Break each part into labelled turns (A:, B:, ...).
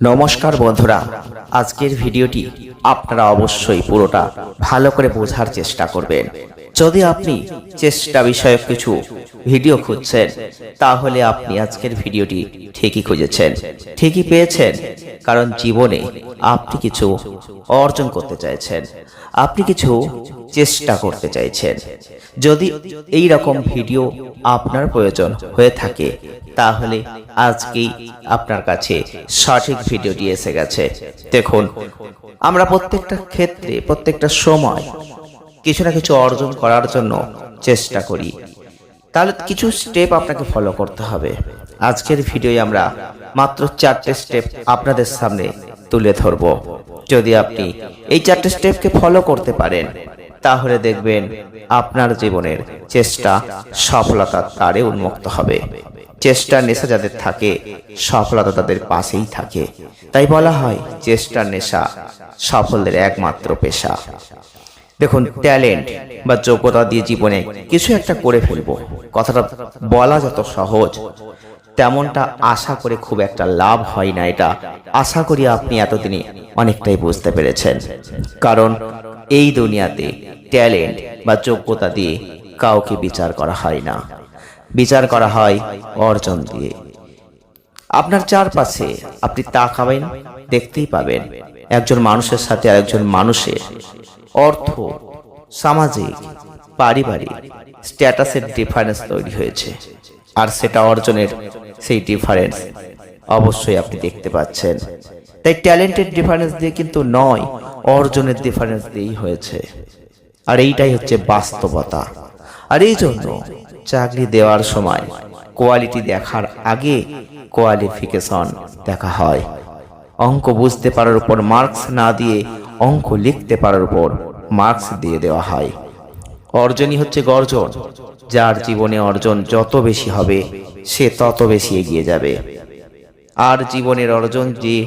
A: নমস্কার বন্ধুরা, আজকের ভিডিওটি আপনারা অবশ্যই পুরোটা ভালো করে বোঝার চেষ্টা করবেন। যদি আপনি চেষ্টা বিষয়ক কিছু ভিডিও খুঁজছেন, তাহলে আপনি আজকের ভিডিওটি ঠিকই খুঁজেছেন, ঠিকই পেয়েছেন, কারণ জীবনে আপনি কিছু অর্জন করতে চাইছেন, আপনি কিছু চেষ্টা করতে চাইছেন। যদি এই রকম ভিডিও আপনার প্রয়োজন হয়ে থাকে তাহলে আজকেই আপনার কাছে সঠিক ভিডিওটি এসে গেছে। দেখুন, আমরা প্রত্যেকটা ক্ষেত্রে, প্রত্যেকটা সময় কিছু না কিছু অর্জন করার জন্য চেষ্টা করি। তাহলে কিছু স্টেপ আপনাকে ফলো করতে হবে। আজকের ভিডিওয়ে আমরা মাত্র চারটে স্টেপ আপনাদের সামনে তুলে ধরব। যদি আপনি এই চারটে স্টেপকে ফলো করতে পারেন, তাহলে দেখবেন আপনার জীবনের চেষ্টা সফলতার তারে উন্মুক্ত হবে। চেষ্টার নেশা যাদের থাকে, সফলতা তাদের পাশেই থাকে। তাই বলা হয়, চেষ্টার নেশা সফলদের একমাত্র পেশা। দেখুন, ট্যালেন্ট বা যোগ্যতা দিয়ে জীবনে কিছু একটা করে ফেলব। কথাটা বলা যত সহজ, তেমনটা আশা করে খুব একটা লাভ হয় না এটা। আশা করি আপনি এতদিনে অনেকটাই বুঝতে পেরেছেন। কারণ এই দুনিয়াতে ট্যালেন্ট বা যোগ্যতা দিয়ে কাউকে বিচার করা হয় না। বিচার করা হয় অর্জন দিয়ে। আপনার চারপাশে আপনি তাকাবেন, দেখতেই পাবেন একজন মানুষের সাথে আরেকজন মানুষের অর্থ, সামাজিক, পারিবারিক স্ট্যাটাসের ডিফারেন্স তৈরি হয়েছে। আর সেটা অর্জনের সেই ডিফারেন্স অবশ্যই আপনি দেখতে পাচ্ছেন। তাই ট্যালেন্টের ডিফারেন্স দিয়ে কিন্তু নয়, অর্জনের ডিফারেন্স দিয়েই হয়েছে। আর এইটাই হচ্ছে বাস্তবতা। আর এই জন্য চাকরি দেওয়ার সময় কোয়ালিটি দেখার আগে কোয়ালিফিকেশন দেখা হয়। অঙ্ক বুঝতে পারার উপর মার্কস না দিয়ে অঙ্ক লিখতে পারার উপর মার্কস দিয়ে দেওয়া হয়। অর্জনই হচ্ছে গর্জন। যার জীবনে অর্জন যত বেশি হবে, সে তত বেশি এগিয়ে যাবে। আর জীবনের অর্জন যে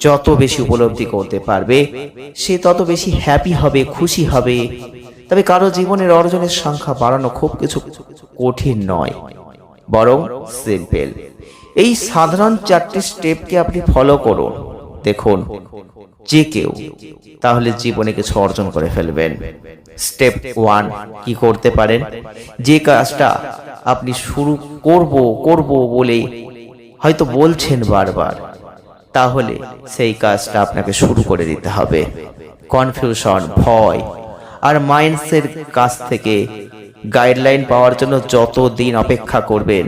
A: যত বেশি উপলব্ধি করতে পারবে, সে তত বেশি হ্যাপি হবে, খুশি হবে তবে কারও জীবনের অর্জনের সংখ্যা বাড়ানো খুব কিছু কঠিন নয়, বরং সিম্পল এই সাধারণ চারটি স্টেপকে আপনি ফলো করুন। দেখুন, যে কেউ তাহলে জীবনে কিছু অর্জন করে ফেলবেন। স্টেপ ওয়ান কি করতে পারেন? যে কাজটা আপনি শুরু করব করব বলে হয়তো বলছেন বারবার, তাহলে সেই কাজটা আপনাকে শুরু করে দিতে হবে। কনফিউশন ভয় আর মাইন্ডসের কাছ থেকে গাইডলাইন পাওয়ার জন্য যত দিন অপেক্ষা করবেন,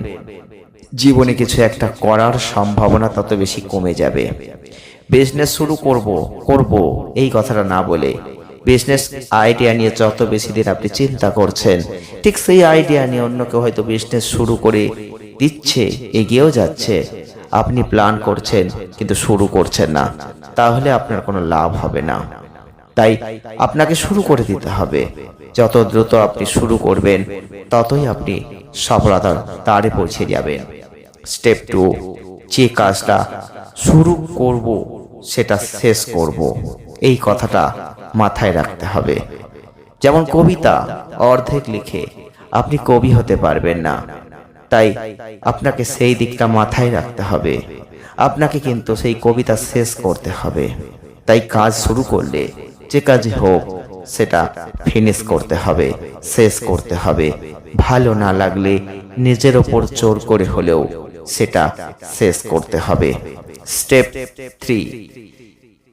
A: জীবনে কিছু একটা করার সম্ভাবনা তত বেশি কমে যাবে। বিজনেস শুরু করব করব, এই কথাটা না বলে। বিজনেস আইডিয়া নিয়ে যত বেশি দিন আপনি চিন্তা করছেন, ঠিক সেই আইডিয়া নিয়ে অন্য কেউ হয়তো বিজনেস শুরু করে দিচ্ছে, এগিয়েও যাচ্ছে। আপনি প্ল্যান করছেন, কিন্তু শুরু করছেন না। তাহলে আপনার কোনো লাভ হবে না। তাই আপনাকে শুরু করে দিতে হবে। যত দ্রুত আপনি শুরু করবেন, ততই আপনি সফলতার তারে পৌঁছে যাবেন। স্টেপ টু যে কাজটা শুরু করব, সেটা শেষ করব। এই কথাটা মাথায় রাখতে হবে। যেমন কবিতা অর্ধেক লিখে আপনি কবি হতে পারবেন না। তাই আপনাকে সেই দিকটা মাথায় রাখতে হবে। আপনাকে কিন্তু সেই কবিতা শেষ করতে হবে। তাই কাজ শুরু করলে যে কাজই হোক, সেটা ফিনিশ করতে হবে, শেষ করতে হবে। ভালো না লাগলে নিজের ওপর জোর করে হলেও সেটা শেষ করতে হবে। স্টেপ থ্রি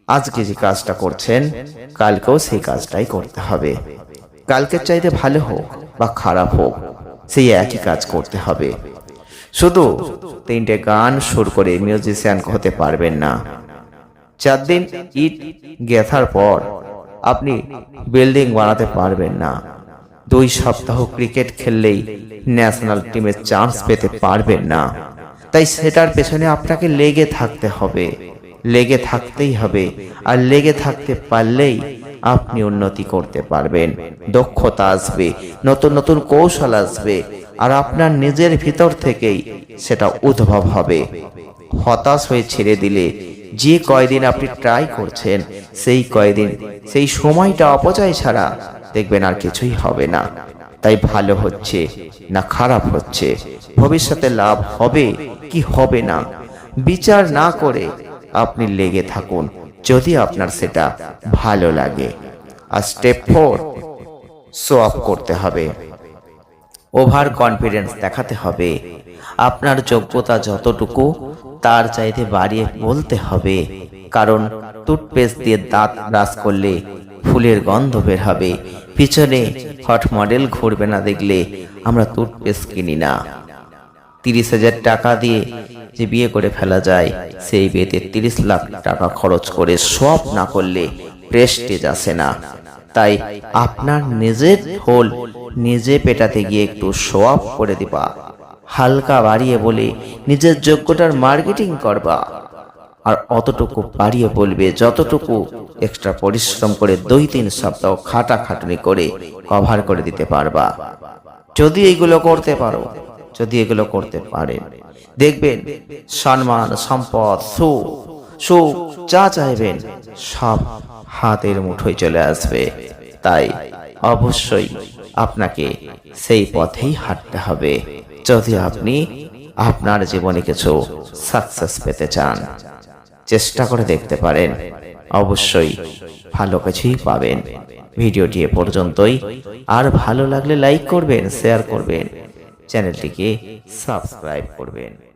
A: আজকে যে কাজটা করছেন, কালকেও সেই কাজটাই করতে হবে। কালকের চাইতে ভালো হোক বা খারাপ হোক, সেই একই কাজ করতে হবে। শুধু তিনটে গান সুর করে মিউজিশিয়ান হতে পারবেন না। চার দিন ইট গেথার পর আপনি বিল্ডিং বানাতে পারবেন না। দুই সপ্তাহ ক্রিকেট খেললেই ন্যাশনাল টিমের চান্স পেতে পারবেন না। তাই সেটার পেছনে আপনাকে লেগে থাকতে হবে। লেগে থাকতেই হবে। আর লেগে থাকতে পারলেই আপনি উন্নতি করতে পারবেন। দক্ষতা আসবে, নতুন নতুন কৌশল আসবে, আর আপনার নিজের ভিতর থেকেই সেটা উদ্ভব হবে। হতাশ হয়ে ছেড়ে দিলে যে কয়দিন আপনি ট্রাই করছেন, সেই কয়দিন, সেই সময়টা অপচয় ছাড়া দেখবেন আর কিছুই হবে না। তাই ভালো হচ্ছে না খারাপ হচ্ছে? ভবিষ্যতে লাভ হবে কি হবে না? বিচার না করে আপনি লেগে থাকুন, যদি আপনার সেটা ভালো লাগে। আর স্টেপ ফোর শো অফ করতে হবে। ওভার কনফিডেন্স দেখাতে হবে। আপনার যোগ্যতা যতটুকু তার চাইতে বাড়িয়ে বলতে হবে, কারণ টুথপেস্ট দিয়ে দাঁত ব্রাশ করলে ফুলের গন্ধ বের হবে। পিছনে হট মডেল ঘুরবে না দেখলে আমরা টুথপেস্ট কিনি না। তিরিশ হাজার টাকা দিয়ে যে বিয়ে করে ফেলা যায়, সেই বিয়েতে তিরিশ লাখ টাকা খরচ করে সব না করলে প্রেস্টেজ আসে না। তাই আপনার নিজের ঢোল নিজে পেটাতে গিয়ে একটু অফ করে দিবা। হালকা বাড়িয়ে বলে, নিজের যোগ্যতার মার্কেটিং করবা। আর অতটুকু বাড়িয়ে বলবে, যতটুকু এক্সট্রা পরিশ্রম করে দুই তিন সপ্তাহ খাটা খাটাখাটুনি করে কভার করে দিতে পারবা। যদি এগুলো করতে পারো, যদি এগুলো করতে পারেন দেখবেন, সম্মান, সম্পদ, সুখ সুখ যা চাইবেন সব হাতের মুঠোয় চলে আসবে। তাই অবশ্যই আপনাকে সেই পথেই হাঁটতে হবে। যদি আপনি আপনার জীবনে কিছু সাকসেস পেতে চান, চেষ্টা করে দেখতে পারেন। অবশ্যই ভালো কিছুই পাবেন। ভিডিওটি এ পর্যন্তই। আর ভালো লাগলে লাইক করবেন শেয়ার করবেন। চ্যানেলটিকে সাবস্ক্রাইব করবেন।